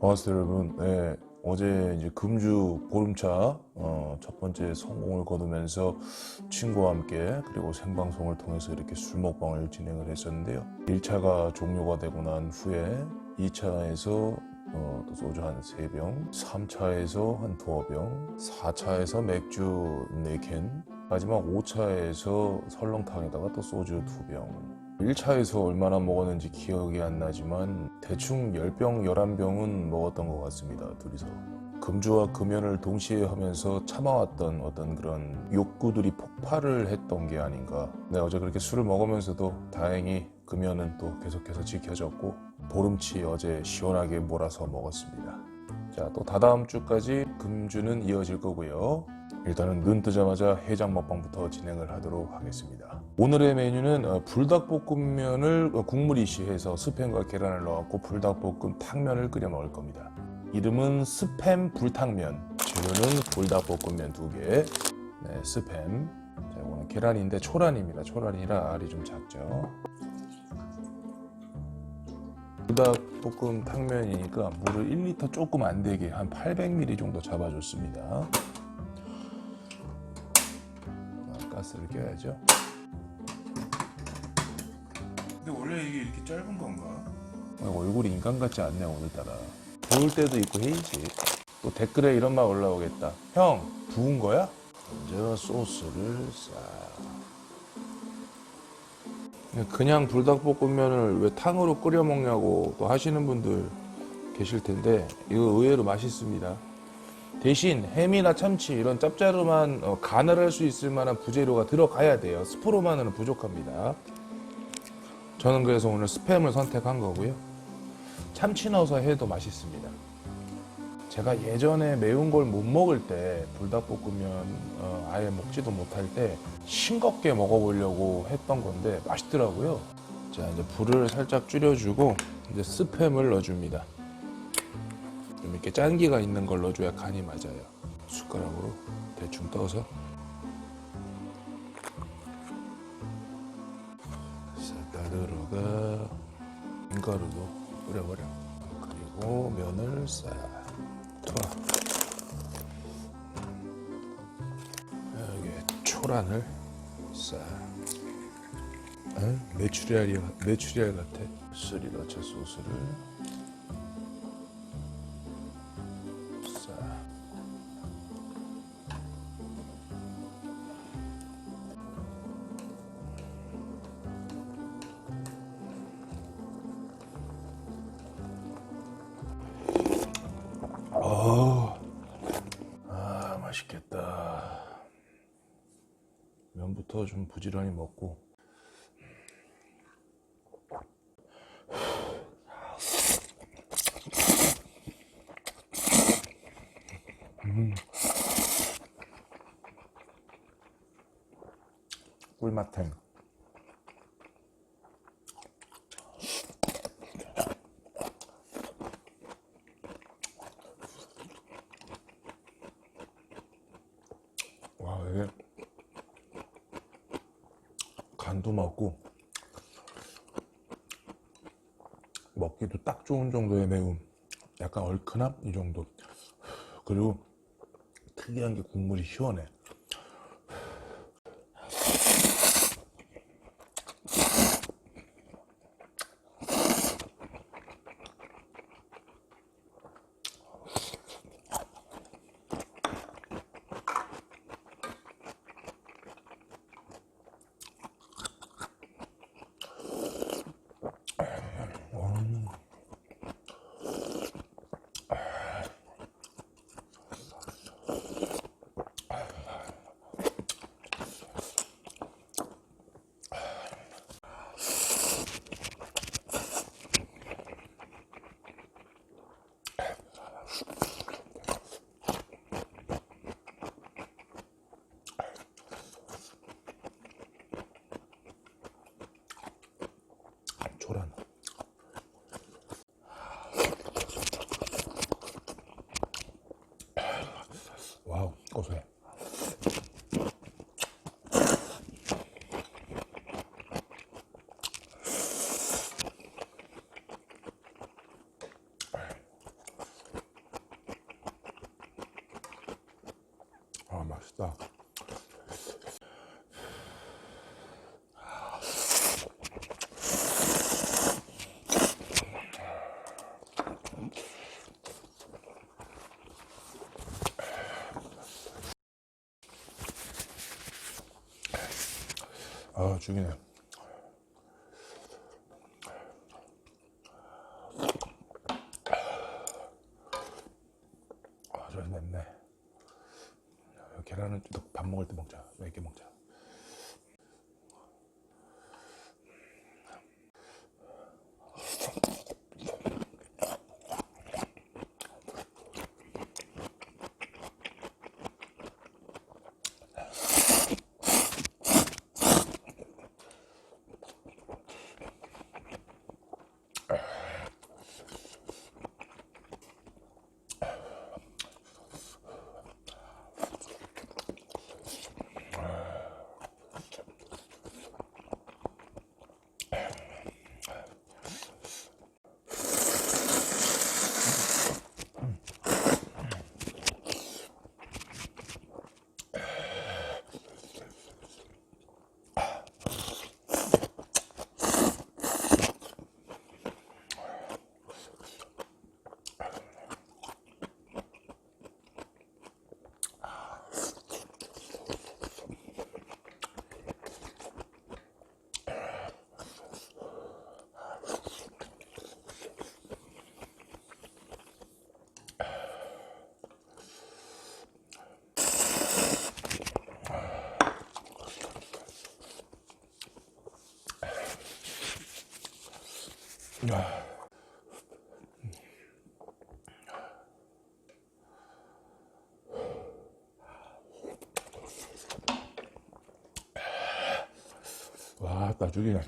반갑습니다 여러분. 네, 어제 이제 금주 보름차 어, 첫 번째 성공을 거두면서 친구와 함께 그리고 생방송을 통해서 이렇게 술 먹방을 진행을 했었는데요. 1차가 종료가 되고 난 후에 2차에서 어, 또 소주 한 3병, 3차에서 한 두어 병, 4차에서 맥주 4캔, 마지막 5차에서 설렁탕에다가 또 소주 2병. 1차에서 얼마나 먹었는지 기억이 안 나지만 대충 10병, 11병은 먹었던 것 같습니다. 둘이서. 금주와 금연을 동시에 하면서 참아왔던 어떤 그런 욕구들이 폭발을 했던 게 아닌가. 네, 어제 그렇게 술을 먹으면서도 다행히 금연은 또 계속해서 지켜졌고 보름치 어제 시원하게 몰아서 먹었습니다. 자, 또 다다음 주까지 금주는 이어질 거고요. 일단은 눈 뜨자마자 해장 먹방부터 진행을 하도록 하겠습니다. 오늘의 메뉴는 어, 불닭볶음면을 어, 국물 이시해서 스팸과 계란을 넣었고 불닭볶음 탕면을 끓여 먹을 겁니다. 이름은 스팸 불탕면. 재료는 불닭볶음면 두 개. 네, 스팸. 자, 이거는 계란인데 초란입니다. 초란이라 알이 좀 작죠. 불닭볶음 탕면이니까 물을 1리터 조금 안 되게 한 800ml 정도 잡아줬습니다. 아, 가스를 껴야죠. 원래 이게 이렇게 짧은 건가? 아, 얼굴이 인간 같지 않네 오늘따라. 부을 때도 있고 해이지. 또 댓글에 이런 말 올라오겠다. 형 부은 거야? 먼저 소스를 싹. 그냥 불닭볶음면을 왜 탕으로 끓여 먹냐고 또 하시는 분들 계실 텐데 이거 의외로 맛있습니다. 대신 햄이나 참치 이런 짭짤한 어, 간을 할 수 있을 만한 부재료가 들어가야 돼요. 스프로만은 부족합니다. 저는 그래서 오늘 스팸을 선택한 거고요. 참치 넣어서 해도 맛있습니다. 제가 예전에 매운 걸 못 먹을 때 불닭볶음면 어, 아예 먹지도 못할 때 싱겁게 먹어보려고 했던 건데 맛있더라고요. 자 이제 불을 살짝 줄여주고 이제 스팸을 넣어줍니다. 좀 이렇게 짠기가 있는 걸 넣어줘야 간이 맞아요. 숟가락으로 대충 떠서 쌀가루가 김가루도 뿌려버려. 그리고 면을 싹 투하. 여기 초란을 싹. 어? 메추리알 메추리알 같아. 스리라차 소스를 면부터 좀 부지런히 먹고. 음. 꿀맛탱. 간도 맞고 먹기도 딱 좋은 정도의 매움. 약간 얼큰함 이 정도. 그리고 특이한 게 국물이 시원해. 조란. 와우, 고소해. 아, 맛있다. 아, 죽이네. 아, 저 맵네. 계란은 또 밥 먹을 때 먹자. 맵게 먹자. 와, 딱 죽이네.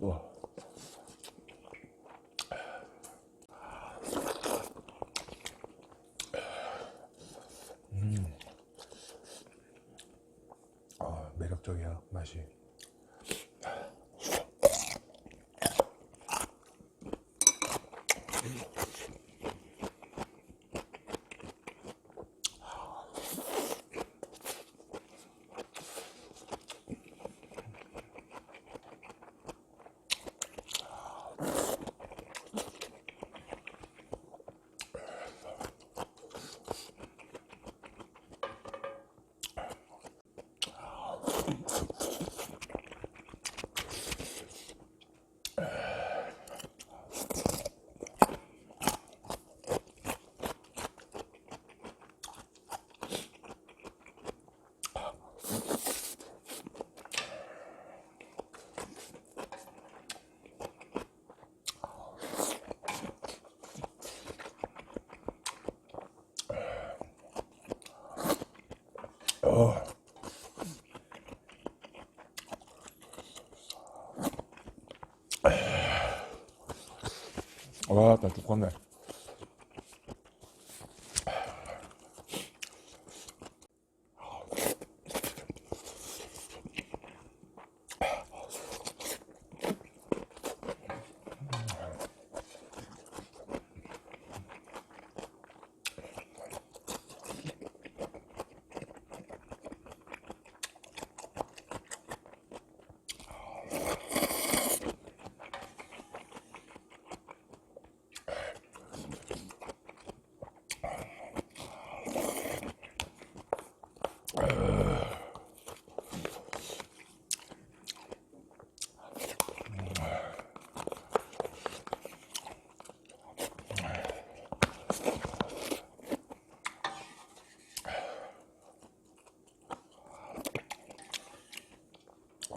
와. 음. 아, 매력적이야, 맛이. 어. 와, 나 죽겠네.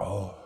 Oh.